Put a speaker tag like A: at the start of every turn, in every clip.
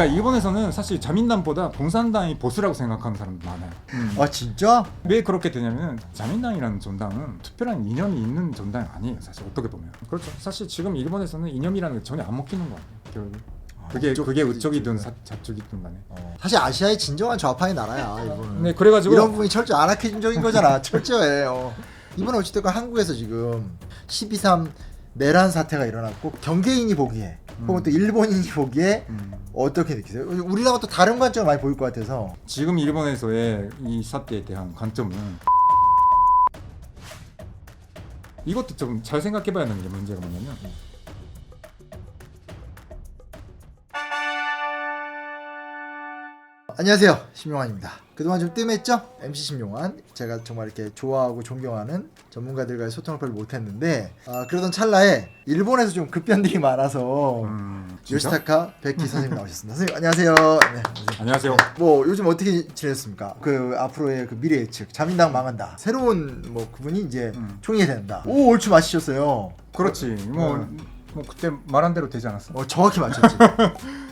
A: 그러니까 일본에서는 사실 자민당보다 공산당이 보수라고 생각하는 사람도 많아요. 음.
B: 아 진짜?
A: 왜 그렇게 되냐면 자민당이라는 정당은 특별한 이념이 있는 정당이 아니에요. 사실 어떻게 보면 그렇죠. 사실 지금 일본에서는 이념이라는 게 전혀 안 먹히는 거예요. 결국 그게
B: 이쪽-
A: 그게 우쪽이든. 사- 좌쪽이든 간에.
B: 어. 사실 아시아의 진정한 좌파의 나라야 이거는.
A: 네 그래가지고
B: 이런 부분이 철저 아나키즘적인 거잖아. 철저해. 어. 이번에 어찌됐건 한국에서 지금 12.3 내란 사태가 일어났고 경계인이 보기에 혹은 또 일본인이 보기에
A: 음,
B: 어떻게 느끼세요? 우리랑은 또 다른 관점을 많이 보일 것 같아서.
A: 지금 일본에서의 이 사태에 대한 관점은 이것도 좀 잘 생각해봐야 하는 게 문제가 뭐냐면
B: 안녕하세요. 심용환입니다 그동안 좀 뜸했죠? MC 심용환 제가 정말 이렇게 좋아하고 존경하는 전문가들과의 소통을 별로 못했는데 아, 그러던 찰나에 일본에서 좀 급변들이 많아서
A: 음, 진짜?
B: 요시타카 백기 선생님 나오셨습니다 선생님 안녕하세요 네, 선생님.
A: 안녕하세요.
B: 뭐 요즘 어떻게 지냈습니까? 그 앞으로의 그 미래 예측 자민당 망한다 새로운 뭐 그분이 이제
A: 음.
B: 총리가 된다 오 얼추 맞히셨어요
A: 그렇지. 뭐,
B: 음.
A: 뭐 그때 말한 대로 되지 않았어?
B: 어 정확히 맞췄지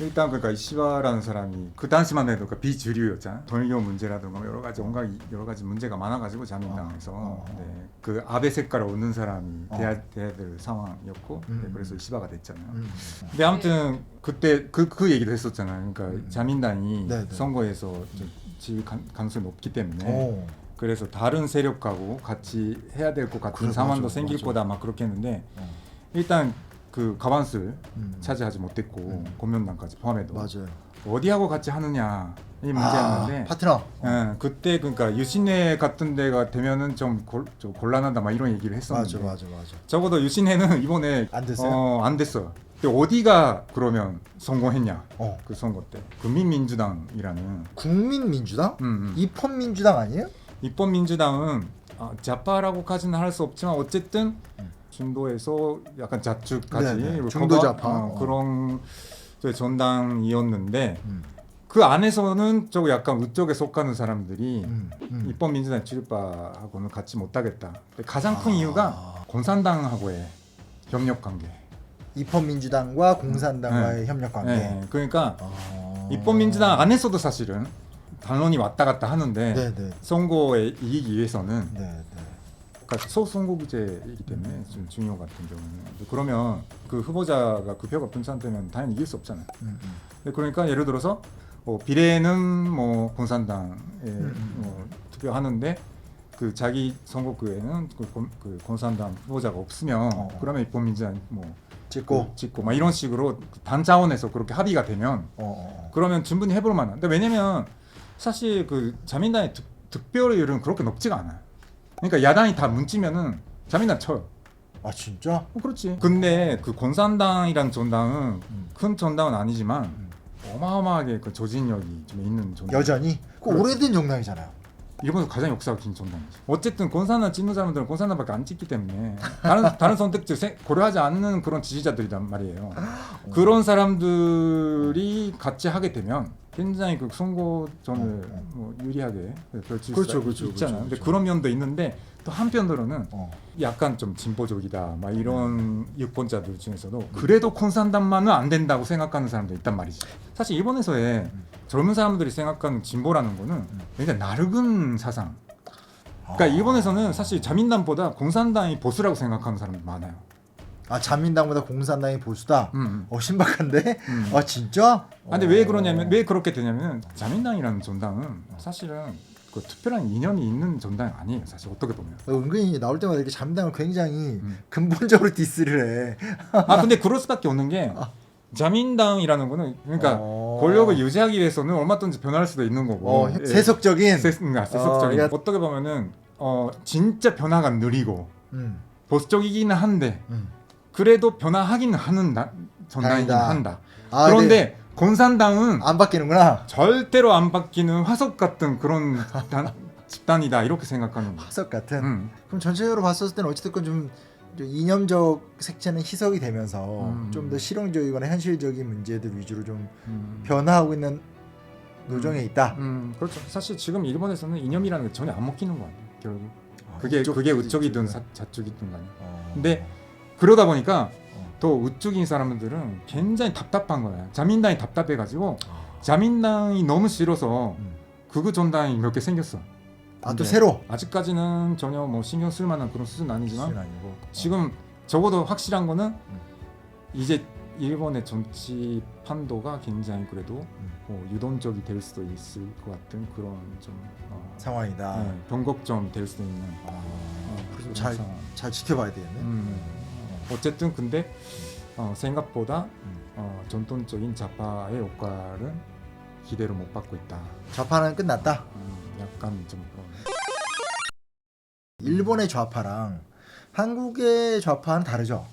A: 일단 그러니까 이시바라는 사람이 그 당시만 해도 그 비주류였잖아. 돌교 문제라든가 여러 가지 온갖 이- 여러 가지 문제가 많아가지고 자민당에서
B: 어, 어.
A: 네, 그 아베 색깔을 얻는 사람이
B: 어.
A: 돼야 돼야 될 상황이었고
B: 음.
A: 네, 그래서 이시바가 됐잖아요.
B: 음.
A: 근데 아무튼 그때 그그 얘기도 했었잖아요. 그러니까
B: 음.
A: 자민당이
B: 네, 네.
A: 선거에서 좀 지위 가- 가능성이 높기 때문에
B: 오.
A: 그래서 다른 세력하고 같이 해야 될 것 같은
B: 그래,
A: 상황도
B: 맞아,
A: 생길
B: 맞아.
A: 거다 막 그렇게 했는데
B: 어.
A: 일단 그 가반수를
B: 음.
A: 차지하지 못했고
B: 음.
A: 공명당까지 포함해도
B: 맞아요
A: 어디하고 같이 하느냐 이
B: 아,
A: 문제였는데
B: 파트너
A: 예, 그때 그러니까 유신회 같은 데가 되면은 좀, 골, 좀 곤란하다 막 이런 얘기를 했었는데
B: 맞아 맞아 맞아
A: 적어도 유신회는 이번에
B: 안 됐어요?
A: 어, 안 됐어요. 근데 어디가 그러면 성공했냐?
B: 어.
A: 그 선거 때 국민민주당이라는
B: 국민민주당?
A: 음, 음.
B: 입헌민주당 아니에요?
A: 입법민주당은 아, 좌파라고까지는 할 수 없지만 어쨌든
B: 음.
A: 중도에서 약간 좌측까지
B: 네네,
A: 그리고
B: 중도 좌파.
A: 어,
B: 어.
A: 그런 저 전당이었는데
B: 음.
A: 그 안에서는 저 약간 우쪽에 속하는 사람들이
B: 음. 음.
A: 입법민주당 출입파하고는 같이 못하겠다. 가장 큰
B: 아.
A: 이유가 공산당하고의 협력 관계.
B: 입헌민주당과 공산당과의
A: 네.
B: 협력 관계.
A: 네, 그러니까
B: 아.
A: 입법민주당 안에서도 사실은 당론이 왔다 갔다 하는데
B: 네, 네.
A: 선거에 이기기 위해서는
B: 네, 네.
A: 그러니까 소선거구제이기 때문에 좀 중요 같은 경우는 그러면 그 후보자가 그 표가 분산되면 당연히 이길 수 없잖아요.
B: 음, 음.
A: 근데 그러니까 예를 들어서 뭐 비례는 뭐 공산당에
B: 음.
A: 뭐 투표하는데 그 자기 선거구에는 그, 공, 그 공산당 후보자가 없으면
B: 어.
A: 그러면 입법민주당 뭐
B: 찍고.
A: 찍고 막 이런 식으로 당 차원에서 그렇게 합의가 되면
B: 어, 어.
A: 그러면 충분히 해볼 만한. 근데 왜냐면 사실 그 자민당의 득, 득표율은 그렇게 높지가 않아요. 그러니까 야당이 다 뭉치면은 자민당 쳐요.
B: 아 진짜?
A: 어, 그렇지. 근데 그 공산당이란 정당은
B: 음.
A: 큰 정당은 아니지만 어마어마하게 그 조직력이 좀 있는 정당.
B: 여전히 그
A: 그렇지.
B: 오래된 정당이잖아요.
A: 일본에서 가장 역사가 긴 정당이지. 어쨌든 공산당 찍는 사람들은 공산당밖에 안 찍기 때문에 다른 다른 선택지 생- 고려하지 않는 그런 지지자들이란 말이에요. 그런 사람들이 같이 하게 되면 굉장히 그 선거전을
B: 어, 어.
A: 뭐 유리하게 펼칠
B: 그렇죠,
A: 수
B: 그렇죠,
A: 있잖아.
B: 그렇죠,
A: 근데
B: 그렇죠.
A: 그런 면도 있는데 또 한편으로는
B: 어.
A: 약간 좀 진보적이다. 막 이런 유권자들 중에서도
B: 음.
A: 그래도 콘산당만은 안 된다고 생각하는 사람도 있단 말이지. 사실 일본에서의
B: 음.
A: 젊은 사람들이 생각하는 진보라는 거는 굉장히 낡은 사상. 그러니까
B: 아.
A: 일본에서는 사실 자민당보다 공산당이 보수라고 생각하는 사람이 많아요.
B: 아 자민당보다 공산당이 보수다.
A: 음, 음.
B: 어 신박한데?
A: 음.
B: 아 진짜?
A: 아, 근데
B: 어.
A: 왜 그러냐면 왜 그렇게 되냐면 자민당이라는 정당은 사실은 그 특별한 이념이 있는 정당이 아니에요. 사실 어떻게 보면.
B: 어, 은근히 나올 때마다 이렇게 자민당을 굉장히
A: 음.
B: 근본적으로 디스를 해.
A: 아 근데 그럴 수밖에 없는 게 자민당이라는 거는 그러니까
B: 어.
A: 권력을 유지하기 위해서는 얼마든지 변할 수도 있는 거고.
B: 어,
A: 예.
B: 세속적인.
A: 세, 아, 세속적인.
B: 어,
A: 어, 떻게 보면은 어 진짜 변화가 느리고
B: 음,
A: 보수적이기는 한데
B: 음.
A: 그래도 변화하기는 하는 나, 정당이긴
B: 다행이다.
A: 한다.
B: 아,
A: 그런데 공산당은
B: 안 바뀌는구나.
A: 절대로 안 바뀌는 화석 같은 그런 단- 집단이다 이렇게 생각하는 거야.
B: 화석 같은.
A: 음.
B: 그럼 전체적으로 봤을 때는 어찌됐건 좀, 좀 이념적 색채는 희석이 되면서
A: 음.
B: 좀더 실용적이거나 현실적인 문제들 위주로 좀
A: 음.
B: 변화하고 있는 노정에 있다.
A: 음, 그렇죠. 사실 지금 일본에서는 이념이라는 게 전혀 안 먹히는 거야. 결국
B: 아,
A: 그게 그게 우쪽이든. 사, 좌쪽이든 간에.
B: 어.
A: 근데 그러다 보니까
B: 어.
A: 더 우측인 사람들은 굉장히 답답한 거야. 자민당이 답답해가지고 자민당이 너무 싫어서
B: 음.
A: 극우 전당이 몇 개 생겼어.
B: 아 또
A: 근데
B: 새로
A: 아직까지는 전혀 뭐 신경 쓸 만한 그런 수준 은 아니지만
B: 수준 아니고
A: 지금 적어도 확실한 거는
B: 음.
A: 이제 일본의 정치 판도가 굉장히 그래도
B: 음.
A: 뭐 유동적이 될 수도 있을 것 같은 그런 좀 어,
B: 상황이다.
A: 네, 변곡점 될 수도 있는
B: 아,
A: 어,
B: 그래서
A: 그런
B: 잘,
A: 상황.
B: 잘 지켜봐야 되겠네.
A: 음. 어쨌든 근데 어, 생각보다
B: 음.
A: 어, 전통적인 좌파의 효과를 기대를 못 받고 있다.
B: 좌파는 끝났다.
A: 음, 약간 좀 그런.
B: 일본의 좌파랑 한국의 좌파는 다르죠.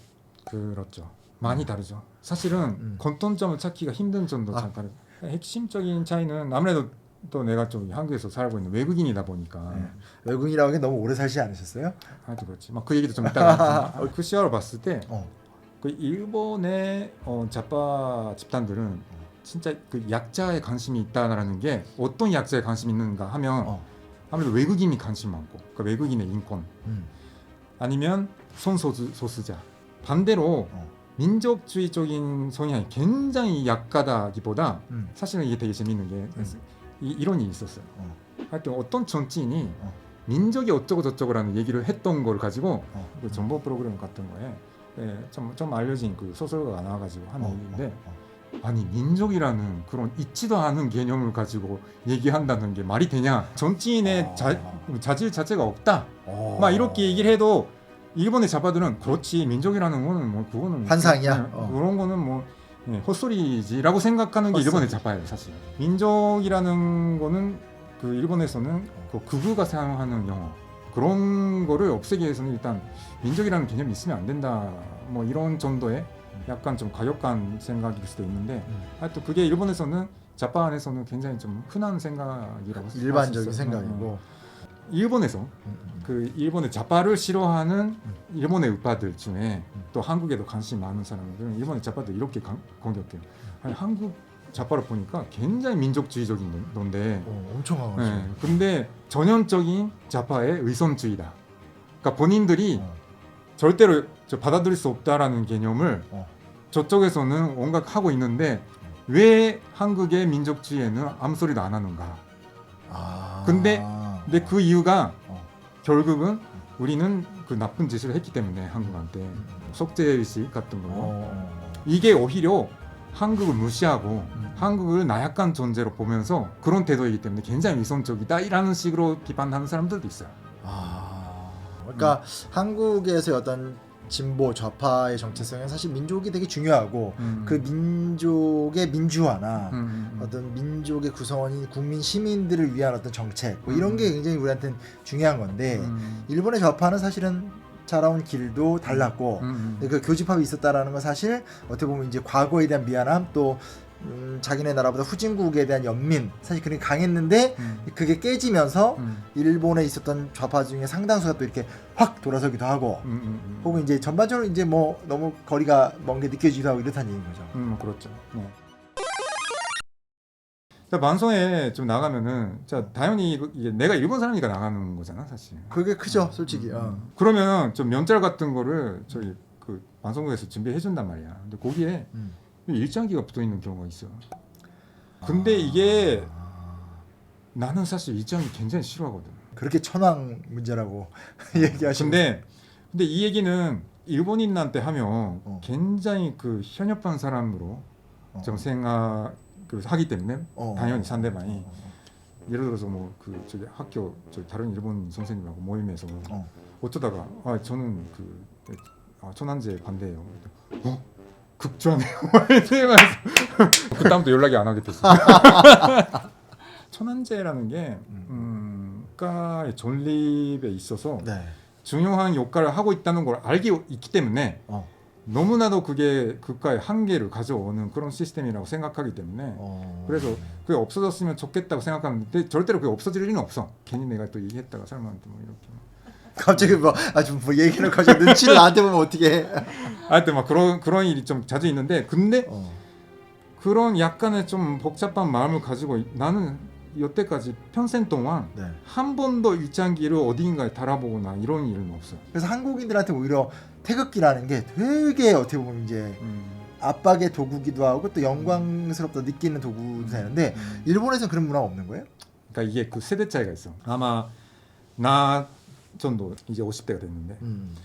A: 그렇죠. 많이 다르죠. 사실은
B: 음.
A: 공통점을 찾기가 힘든 점도
B: 아.
A: 참 다르죠. 핵심적인 차이는 아무래도 또 내가 좀 한국에서 살고 있는 외국인이다 보니까
B: 네. 외국인이라고 하기 너무 오래 살지 않으셨어요?
A: 하여튼 그렇지. 막 그 얘기도 좀 이따가 그 시야로 봤을 때
B: 어.
A: 그 일본의 어, 좌파 집단들은 진짜 그 약자에 관심이 있다라는 게 어떤 약자에 관심이 있는가 하면
B: 어.
A: 아무래도 외국인이 관심 많고 그 외국인의 인권
B: 음.
A: 아니면 손소수 소수자 반대로
B: 어.
A: 민족주의적인 성향이 굉장히 약하다기보다
B: 음.
A: 사실은 이게 되게 재밌는 게 이, 이런 일이 있었어요.
B: 어.
A: 하여튼 어떤 정치인이
B: 어.
A: 민족이 어쩌고 저쩌고라는 얘기를 했던 걸 가지고
B: 어.
A: 그 정보 프로그램 같은 거에 예, 좀, 좀 알려진 그 소설가가 나와가지고 한
B: 어.
A: 얘기인데
B: 어.
A: 아니 민족이라는 그런 있지도 않은 개념을 가지고 얘기한다는 게 말이 되냐 정치인의
B: 아.
A: 자, 자질 자체가 없다
B: 어.
A: 막 이렇게 얘기를 해도 일본의 좌파들은 그렇지 민족이라는 거는 뭐 그거는
B: 환상이야?
A: 예,
B: 어.
A: 그런 거는 뭐 예, 헛소리지라고 생각하는 게
B: 헛소리.
A: 일본의 좌파예요 사실 민족이라는 거는 그 일본에서는 그 극우가 사용하는 영어 그런 거를 없애기 위해서는 일단 민족이라는 개념이 있으면 안 된다 뭐 이런 정도의 약간 좀 과격한 생각일 수도 있는데
B: 음.
A: 하여튼 그게 일본에서는 좌파 안에서는 굉장히 좀 흔한 생각이라고
B: 일반적인. 생각이고.
A: 어, 어. 일본에서
B: 음, 음.
A: 그 일본의 좌파를 싫어하는
B: 음.
A: 일본의 우파들 중에
B: 음.
A: 또 한국에도 관심 많은 사람들은 일본의 좌파들 이렇게 강- 공격해요. 아니, 한국 좌파를 보니까 굉장히 민족주의적인 건- 건데,
B: 어, 엄청 강하죠.
A: 예, 근데 전형적인 좌파의 의선주의다. 그러니까 본인들이
B: 어.
A: 절대로 저 받아들일 수 없다라는 개념을
B: 어.
A: 저쪽에서는 온갖 하고 있는데 왜 한국의 민족주의에는 아무 소리도 안 하는가?
B: 아.
A: 근데- 근데 그 이유가
B: 어.
A: 결국은 우리는 그 나쁜 짓을 했기 때문에 한국한테 속죄의식 같은 거
B: 어.
A: 이게 오히려 한국을 무시하고
B: 음.
A: 한국을 나약한 존재로 보면서 그런 태도이기 때문에 굉장히 위선적이다 이라는 식으로 비판하는 사람들도 있어요.
B: 아. 그러니까 한국에서 어떤 진보 좌파의 정체성은 사실 민족이 되게 중요하고
A: 음.
B: 그 민족의 민주화나
A: 음, 음,
B: 어떤 민족의 구성원인 국민 시민들을 위한 어떤 정책 뭐 이런
A: 음.
B: 게 굉장히 우리한테는 중요한 건데
A: 음,
B: 일본의 좌파는 사실은 자라온 길도 달랐고
A: 음, 음.
B: 그 교집합이 있었다라는 건 사실 어떻게 보면 이제 과거에 대한 미안함 또 음, 자기네 나라보다 후진국에 대한 연민 사실 그게 강했는데
A: 음,
B: 그게 깨지면서
A: 음,
B: 일본에 있었던 좌파 중에 상당수가 또 이렇게 확 돌아서기도 하고
A: 음, 음, 음.
B: 혹은 이제 전반적으로 이제 뭐 너무 거리가 먼 게 느껴지기도 하고 이렇다는 얘기인 거죠.
A: 음, 뭐 그렇죠. 네. 자, 방송에 좀 나가면은 자 당연히 이거- 이게 내가 일본 사람이니까 나가는 거잖아 사실.
B: 그게 크죠, 솔직히. 어.
A: 그러면 좀 면접 같은 거를 저희 그 방송국에서 준비해 준단 말이야. 근데 거기에
B: 음.
A: 일장기가 붙어 있는 경우가 있어. 근데 이게
B: 아,
A: 나는 사실 일장이 굉장히 싫어하거든.
B: 그렇게 천황 문제라고 얘기하시는.
A: 근데 근데 이 얘기는 일본인한테 하면
B: 어.
A: 굉장히 그 현역한 사람으로
B: 어.
A: 좀 생각 그 하기 때문에
B: 어.
A: 당연히 상대방이
B: 어.
A: 예를 들어서 뭐 그 저기 학교 저 다른 일본 선생님하고 모임에서
B: 어.
A: 어쩌다가 아 저는 그 아, 천안제 반대예요. 어? 극좌네요. 이러면서 그 다음부터 연락이 안 하게 됐어. 천안제라는 게 음, 국가의 존립에 있어서
B: 네.
A: 중요한 역할을 하고 있다는 걸 알고 있기 때문에
B: 어.
A: 너무나도 그게 국가의 한계를 가져오는 그런 시스템이라고 생각하기 때문에
B: 어.
A: 그래서 그게 없어졌으면 좋겠다고 생각하는데 절대로 그게 없어질 리는 없어. 괜히 내가 또 얘기했다가 사람한테 뭐 이렇게.
B: 갑자기 뭐 아주 뭐 얘기를 가지고 눈치를 나한테 보면 어떻게 해?
A: 하여튼 막 그런 그런 일이 좀 자주 있는데 근데
B: 어.
A: 그런 약간의 좀 복잡한 마음을 가지고 나는 여태까지 평생 동안
B: 네.
A: 한 번도 일장기를 어딘가에 달아보거나 이런 일은 없어.
B: 그래서 한국인들한테 오히려 태극기라는 게 되게 어떻게 보면 이제
A: 음.
B: 압박의 도구기도 하고 또 영광스럽다 느끼는 도구도 되는데
A: 음.
B: 일본에서는 그런 문화가 없는 거예요?
A: 그러니까 이게 그 세대 차이가 있어. 아마 나 정도 이제 50대가 됐는데
B: 음.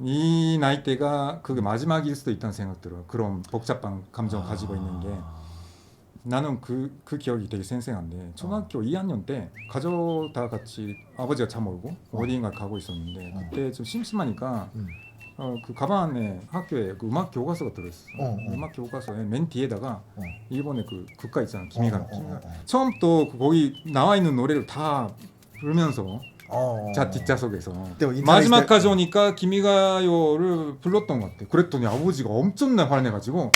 A: 이 나이대가 그게 마지막일 수도 있다는 생각 들어. 그런 복잡한 감정 을 가지고 있는 게 나는 그, 그 기억이 되게 생생한데 초등학교 2학년 때 가족 다 같이 아버지가 차 몰고 어디인가 가고 있었는데
B: 어.
A: 그때 좀 심심하니까
B: 음.
A: 어, 그 가방 안에 학교에 그 음악 교과서가 들어있어.
B: 어, 어.
A: 음악 교과서에 맨 뒤에다가
B: 어.
A: 일본의 그 국가 있잖아. 기미가.
B: 어, 어, 어, 어.
A: 처음부터 그 거기 나와 있는 노래를 다 부르면서
B: 어.
A: 자 뒷좌석에서
B: 그때 뭐 인터넷
A: 마지막까지 오니까 기미가요를 불렀던 것 같아. 그랬더니 아버지가 엄청나게 화내가지고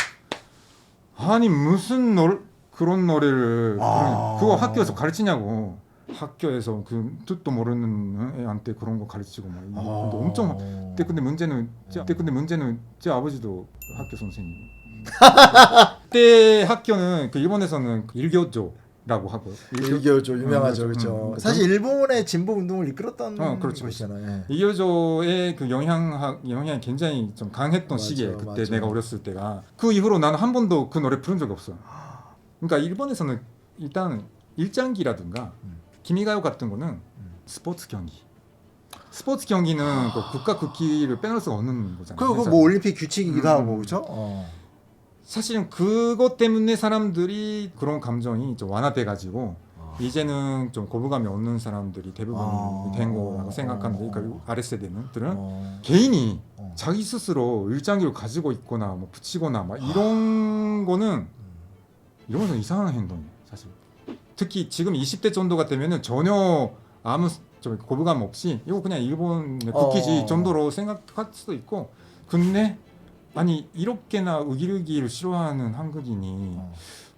A: 아니 무슨 노 그런 노래를
B: 아.
A: 그거 학교에서 가르치냐고 학교에서 그 뜻도 모르는 애한테 그런 거 가르치고 막
B: 아.
A: 엄청 근데 근데 문제는 제, 근데 근데 문제는 제 아버지도 학교 선생님. 그때 학교는 그 일본에서는 그 일교조 라고 하고
B: 일교조 유명하죠,
A: 음,
B: 그렇죠.
A: 음.
B: 사실 일본의 진보 운동을 이끌었던
A: 어, 그렇죠.
B: 곳이잖아요. 예.
A: 이교조의 그 영향학 영향이 굉장히 좀 강했던
B: 맞아,
A: 시기에 그때
B: 맞아.
A: 내가 어렸을 때가 그 이후로 나는 한 번도 그 노래 부른 적이 없어. 그러니까 일본에서는 일단 일장기라든가
B: 음.
A: 기미가요 같은 거는 스포츠 경기. 스포츠 경기는 그 국가 국기를 빼놓을 수가 없는 거잖아요.
B: 그리고 뭐 올림픽 규칙이기도
A: 음.
B: 하고 그렇죠. 어.
A: 사실은 그것 때문에 사람들이 그런 감정이 좀 완화돼 가지고 이제는 좀 거부감이 없는 사람들이 대부분
B: 아.
A: 된 거라고
B: 어.
A: 생각하는데 그러니까 아랫세대는들은
B: 어.
A: 개인이
B: 어.
A: 자기 스스로 일장기를 가지고 있거나 뭐 붙이거나 막 이런 거는 이런 건 이상한 행동이에요 사실 특히 지금 20대 정도가 되면은 전혀 아무 좀 거부감 없이 이거 그냥 일본의 국기지
B: 어.
A: 정도로 생각할 수도 있고 근데 아니 이렇게나 의기르기를 싫어하는 한국인이
B: 어.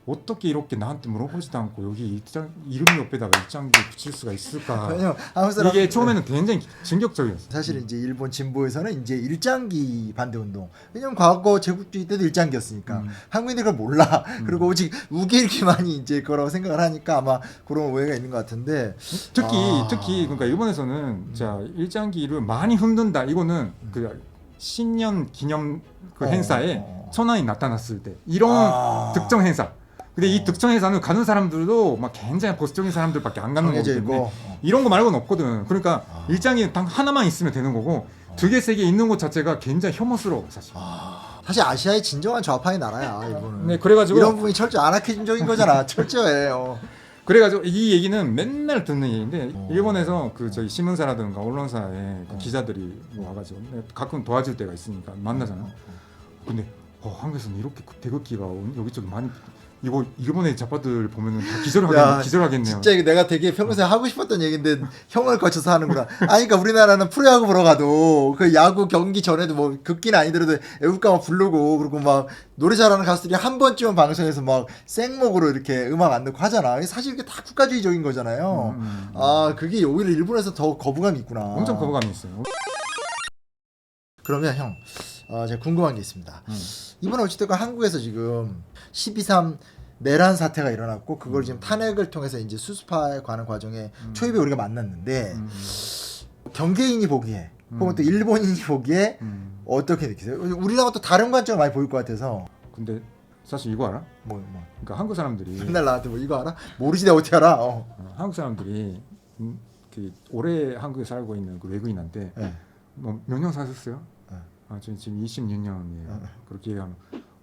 A: 어떻게 이렇게 나한테 물어보지도 않고 여기 일장 이름 옆에다가 일장기 붙일 수가 있을까
B: 왜냐면 한국 사람
A: 이게 처음에는 굉장히 충격적이었어요.
B: 사실 이제 일본 진보에서는 이제 일장기 반대 운동. 왜냐면 과거 제국주의 때도 일장기였으니까
A: 음.
B: 한국인들이 그걸 몰라. 그리고 오직 우길기만이 이제 그거라고 생각을 하니까 아마 그런 오해가 있는 것 같은데.
A: 특히
B: 아.
A: 특히 그러니까 일본에서는 자 일장기를 많이 흔든다 이거는 그 신년 기념 그
B: 어,
A: 행사에
B: 어, 어.
A: 천황이 나타났을 때 이런
B: 아.
A: 특정 행사 근데 이
B: 어.
A: 특정 행사는 가는 사람들도 막 굉장히 보수적인 사람들밖에 안 가는 거기
B: 정해져
A: 때문에
B: 있고. 어.
A: 이런 거 말고는 없거든 그러니까
B: 아.
A: 일장이 단 하나만 있으면 되는 거고 두 개 세 개 있는 것 자체가 굉장히 혐오스러워 사실
B: 아, 사실 아시아의 진정한 좌파의 나라야 일본은.
A: 네 그래가지고
B: 이런 부분이 철저 아나키즘적인 거잖아. 철저해. 어.
A: 그래가지고 이 얘기는 맨날 듣는 얘기인데
B: 어.
A: 일본에서 그 저희 신문사라든가 언론사에 그
B: 어.
A: 기자들이 뭐 와가지고 가끔 도와줄 때가 있으니까 만나잖아.
B: 어,
A: 근데 어, 한국에서는 이렇게 그 태극기가 온- 여기저기 많이 이거 일본의 자파들 보면은 다 기절하겠
B: 야,
A: 기절하겠네요.
B: 진짜 이거 내가 되게 평소에 하고 싶었던 얘기인데 형을 거쳐서 하는구나. 아니 그러니까 우리나라는 프로야구 보러 가도 그 야구 경기 전에도 뭐 극기는 아니더라도 애국가 막 부르고 그리고 막 노래 잘하는 가수들이 한 번쯤은 방송에서 막 생목으로 이렇게 음악 안 넣고 하잖아. 사실 이게 다 국가주의적인 거잖아요.
A: 음, 음.
B: 아 그게 오히려 일본에서 더 거부감이 있구나.
A: 엄청 거부감이 있어요.
B: 그러면 형, 어, 제가 궁금한 게 있습니다.
A: 음.
B: 이번에 어찌됐건 한국에서 지금 12.3 내란 사태가 일어났고 그걸 지금 탄핵을 통해서 이제 수습해 가는 과정에
A: 음.
B: 초입에 우리가 만났는데
A: 음,
B: 경계인이 보기에 혹은
A: 음.
B: 또 일본인이 보기에
A: 음.
B: 어떻게 느끼세요? 우리랑 또 다른 관점을 많이 보일 것 같아서
A: 근데 사실 이거 알아?
B: 뭐 뭐.
A: 그러니까 한국 사람들이
B: 맨날 나한테 뭐 이거 알아? 모르지 내가 어떻게 알아? 어.
A: 어, 한국 사람들이 음, 그 오래 한국에 살고 있는 그 외국인한테
B: 네.
A: 뭐 몇 년 사셨어요?
B: 네.
A: 아, 저 지금 26년이에요.
B: 네.
A: 그렇게 얘기하면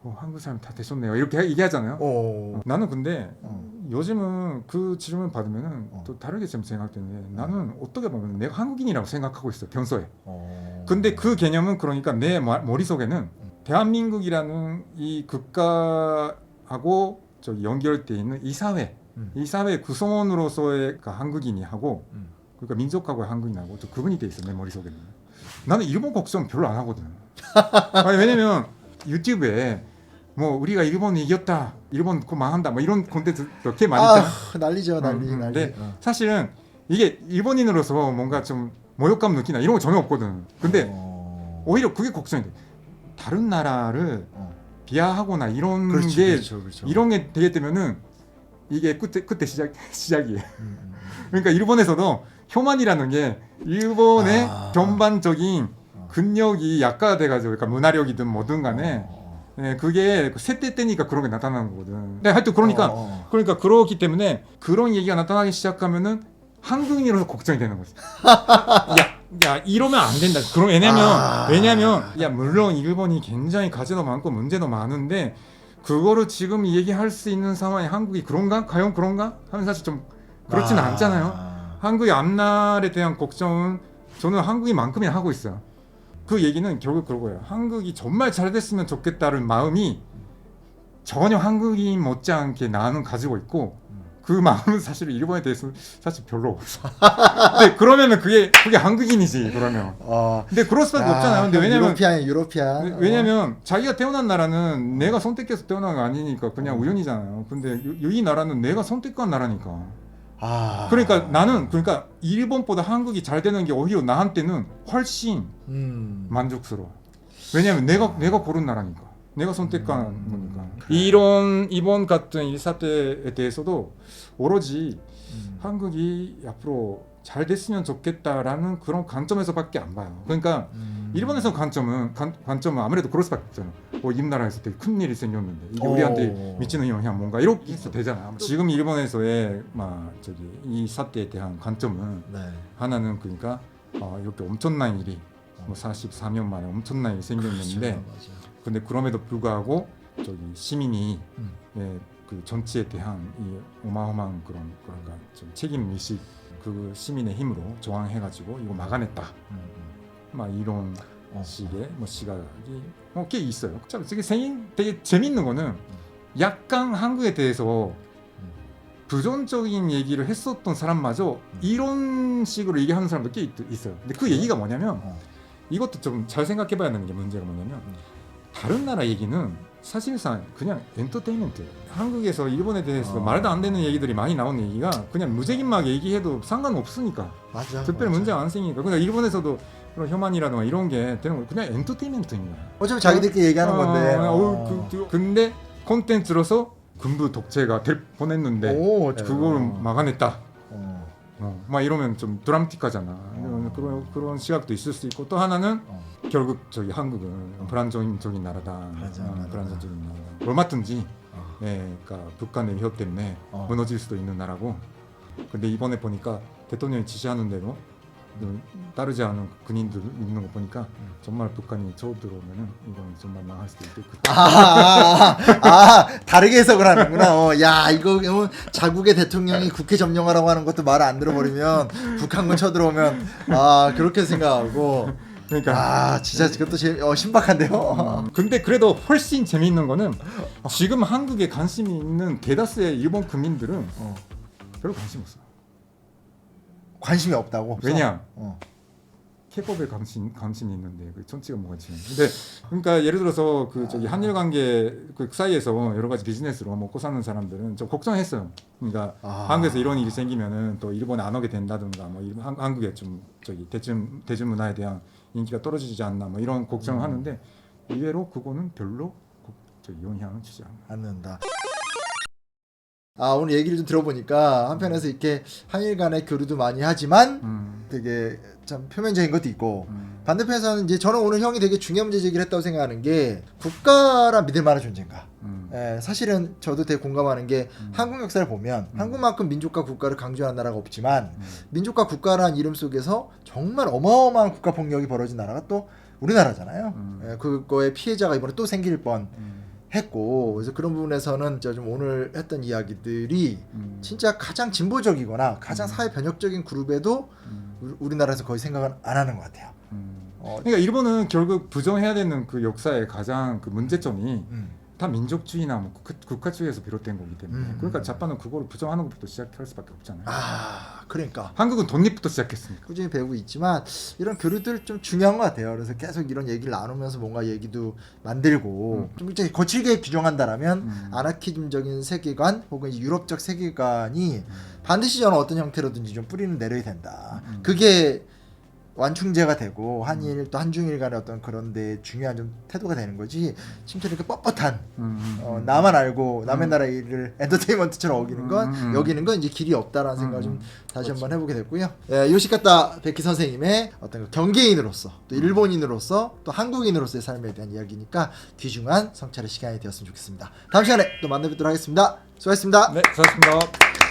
A: 어, 한국 사람 다 되셨네요. 이렇게 얘기하잖아요.
B: 어.
A: 나는 근데
B: 어.
A: 요즘은 그 질문 받으면은
B: 어.
A: 또 다르게 좀 생각되는 게 나는 어떻게 보면 내가 한국인이라고 생각하고 있어 평소에.
B: 어.
A: 근데 그 개념은 그러니까 내 마- 머릿속에는 대한민국이라는 이 국가하고 저 연결돼 있는 이 사회,
B: 음.
A: 이 사회 구성원으로서의 그 한국인이 하고
B: 음.
A: 그러니까 민족하고 한국인하고 또 구분이 돼 있어 내 머릿속에는. 나는 일본 걱정 별로 안 하거든. 아니, 왜냐면 유튜브에 뭐 우리가 일본이 이겼다, 일본 그 망한다, 뭐 이런 콘텐츠 이렇게 많이 있잖아.
B: 아, 난리죠 난리
A: 음, 음.
B: 난리.
A: 네.
B: 어.
A: 사실은 이게 일본인으로서 뭔가 좀 모욕감 느끼나 이런 거 전혀 없거든. 근데
B: 어.
A: 오히려 그게 걱정이 돼. 다른 나라를
B: 어.
A: 비하하거나 이런
B: 그렇지,
A: 게
B: 그렇죠, 그렇죠.
A: 이런 게 되게 되면은 이게 끝에 끝에 시작 시작이에요.
B: 음, 음, 음.
A: 그러니까 일본에서도 혐한이라는 게 일본의
B: 아.
A: 전반적인
B: 어.
A: 근력이 약화돼가지고 그러니까 문화력이든 뭐든 간에
B: 어.
A: 예, 그게 세대 때니까 그런 게 나타나는 거거든. 네, 하여튼 그러니까
B: 어, 어.
A: 그러니까 그렇기 때문에 그런 얘기가 나타나기 시작하면은 한국인으로서 걱정이 되는 거지. 야, 야 이러면 안 된다. 그럼 왜냐면
B: 아.
A: 왜냐면 야 물론 일본이 굉장히 가지도 많고 문제도 많은데 그거를 지금 얘기할 수 있는 상황에 한국이 그런가? 과연 그런가? 하면 사실 좀 그렇지는
B: 아.
A: 않잖아요. 한국의 앞날에 대한 걱정은 저는 한국이만큼이나 하고 있어요. 그 얘기는 결국 그거예요. 한국이 정말 잘 됐으면 좋겠다는 마음이 전혀 한국인 못지않게 나는 가지고 있고 그 마음은 사실 일본에 대해서 사실 별로 없어. 근데 그러면은 그게 그게 한국인이지 그러면.
B: 어.
A: 근데 그럴 수밖에 없잖아요. 근데 왜냐면
B: 유로피안 유로피안.
A: 왜- 왜냐면 자기가 태어난 나라는 내가 선택해서 태어난 거 아니니까 그냥 우연이잖아요. 근데 이- 이 나라는 내가 선택한 나라니까.
B: 어. 아.
A: 그러니까 나는 그러니까 일본보다 한국이 잘 되는 게 오히려 나한테는 훨씬
B: 음.
A: 만족스러워. 왜냐면 내가 내가 고른 나라니까. 내가 선택한
B: 음,
A: 거니까.
B: 그래.
A: 이런 이번 같은 이 사태에 대해서도 오로지
B: 음.
A: 한국이 앞으로 잘 됐으면 좋겠다라는 그런 관점에서밖에 안 봐요. 그러니까
B: 음.
A: 일본에서 관점은 관, 관점은 아무래도 그럴 수밖에 없잖아. 어, 이 나라에서 되게 큰 일이 생겼는데 이게
B: 오.
A: 우리한테 미치는 영향 뭔가 이렇게 해서 되잖아. 지금 일본에서의 막 저기 이 사태에 대한 관점은
B: 네.
A: 하나는 그러니까 어, 이렇게 엄청난 일이 뭐 44년 만에 엄청난 일이 생겼는데
B: 그렇죠. 맞아요.
A: 근데 그럼에도 불구하고 저기 시민이
B: 음.
A: 예, 그 전체에 대한 이 어마어마한 그런 그런가 좀 책임 의식 그 시민의 힘으로 저항해가지고 이거 막아냈다.
B: 음,
A: 막 이런
B: 어.
A: 식의 뭐 시각이 뭐꽤 있어요. 참 되게 생긴 되게 재밌는 거는 약간 한국에 대해서
B: 음.
A: 부정적인 얘기를 했었던 사람마저 이런 식으로 얘기하는 사람도 꽤 있, 있어요. 근데 그 얘기가 뭐냐면
B: 어.
A: 이것도 좀 잘 생각해봐야 되는 게 문제가 뭐냐면
B: 음.
A: 다른 나라 얘기는 사실상 그냥 엔터테인먼트예요. 한국에서 일본에 대해서
B: 어.
A: 말도 안 되는 얘기들이 많이 나오는 얘기가 그냥 무책임하게 얘기해도 상관없으니까
B: 맞아.
A: 특별히
B: 맞아.
A: 문제 안 생기니까 그러니까 일본에서도 그런 혐한이라든가 이런 게 되는 거 그냥 엔터테인먼트인 거야.
B: 어차피 자기들끼리 얘기하는
A: 어,
B: 건데.
A: 어,
B: 어.
A: 그, 그, 근데 콘텐츠로서 군부 독재가 될 뻔했는데
B: 오,
A: 그걸
B: 어.
A: 막아냈다.
B: 어.
A: 어, 막 이러면 좀 드라마틱하잖아.
B: 어.
A: 그런 그런 시각도 있을 수 있고 또 하나는
B: 어.
A: 결국 저기 한국은 불안정적인 나라다. 어. 불안정적인 나라. 얼마든지
B: 어.
A: 예, 그러니까 북한의 위협 때문에
B: 어.
A: 무너질 수도 있는 나라고. 근데 이번에 보니까 대통령이 지시하는 대로 그 따르지 않은 군인들 있는 거 보니까
B: 음.
A: 정말 북한이 쳐 들어오면은 이건 정말 망할 수도 있겠고.
B: 아, 아, 아, 아, 다르게 해석을 하는구나. 어, 야, 이거 어, 자국의 대통령이 국회 점령하라고 하는 것도 말을 안 들어버리면 북한군 쳐들어오면 아 그렇게 생각하고
A: 그러니까
B: 아 진짜 그것도 재, 어, 신박한데요.
A: 음, 근데 그래도 훨씬 재미있는 거는 지금 한국에 관심이 있는 대다수의 일본 국민들은
B: 어,
A: 별로 관심 없어.
B: 관심이 없다고.
A: 왜냐?
B: 어.
A: K-팝에 관심 관심이 있는데 그 정치가 뭐가 지금. 근데 그러니까 예를 들어서 그 저기 한일 관계 그 사이에서 여러 가지 비즈니스로 먹고 사는 사람들은 좀 걱정했어요. 그러니까
B: 아.
A: 한국에서 이런 일이 생기면은 또 일본에 안 오게 된다든가 뭐 일본, 한, 한국의 좀 저기 대중 대중 문화에 대한 인기가 떨어지지 않나 뭐 이런 걱정을
B: 음.
A: 하는데 의외로 그거는 별로 고- 저기 영향을 주지.
B: 않는다. 아 오늘 얘기를 좀 들어보니까 한편에서 이렇게 한일 간의 교류도 많이 하지만
A: 음,
B: 되게 참 표면적인 것도 있고
A: 음,
B: 반대편에서는 이제 저는 오늘 형이 되게 중요한 문제 제기를 했다고 생각하는 게 국가라 믿을 만한 존재인가.
A: 음,
B: 예, 사실은 저도 되게 공감하는 게
A: 음.
B: 한국 역사를 보면
A: 음.
B: 한국만큼 민족과 국가를 강조한 나라가 없지만
A: 음.
B: 민족과 국가라는 이름 속에서 정말 어마어마한 국가 폭력이 벌어진 나라가 또 우리나라잖아요.
A: 음.
B: 예, 그거의 피해자가 이번에 또 생길 뻔
A: 음,
B: 했고 그래서 그런 부분에서는 저좀 오늘 했던 이야기들이
A: 음,
B: 진짜 가장 진보적이거나 가장
A: 음.
B: 사회 변혁적인 그룹에도
A: 음,
B: 우- 우리나라에서 거의 생각은 안 하는 것 같아요.
A: 음.
B: 어,
A: 그러니까 일본은 결국 부정해야 되는 그 역사의 가장 그 문제점이
B: 음.
A: 다 민족주의나 뭐 국- 국가주의에서 비롯된 거기 때문에
B: 음.
A: 그러니까 자빠는 그거를 부정하는 것부터 시작할 수밖에 없잖아요.
B: 아 그러니까
A: 한국은 독립부터 시작했으니까.
B: 꾸준히 배우고 있지만 이런 교류들 좀 중요한 것 같아요. 그래서 계속 이런 얘기를 나누면서 뭔가 얘기도 만들고
A: 음.
B: 좀 이제 거칠게 규정한다라면
A: 음.
B: 아나키즘적인 세계관 혹은 유럽적 세계관이
A: 음.
B: 반드시 저는 어떤 형태로든지 좀 뿌리는 내려야 된다.
A: 음.
B: 그게 완충제가 되고 한일 또 한중일 간의 어떤 그런 데 중요한 좀 태도가 되는 거지 침체는 이렇게 뻣뻣한
A: 음, 음,
B: 어,
A: 음.
B: 나만 알고 남의 나라 일을 엔터테인먼트처럼 어기는 건
A: 음, 음.
B: 여기는 건 이제 길이 없다라는 생각을
A: 음,
B: 좀
A: 음.
B: 다시 한번 해보게 됐고요. 예, 요시카타 베키 선생님의 어떤 그 경계인으로서 또 일본인으로서 또 한국인으로서의 삶에 대한 이야기니까 귀중한 성찰의 시간이 되었으면 좋겠습니다. 다음 시간에 또 만나뵙도록 하겠습니다. 수고하셨습니다.
A: 네, 수고하셨습니다.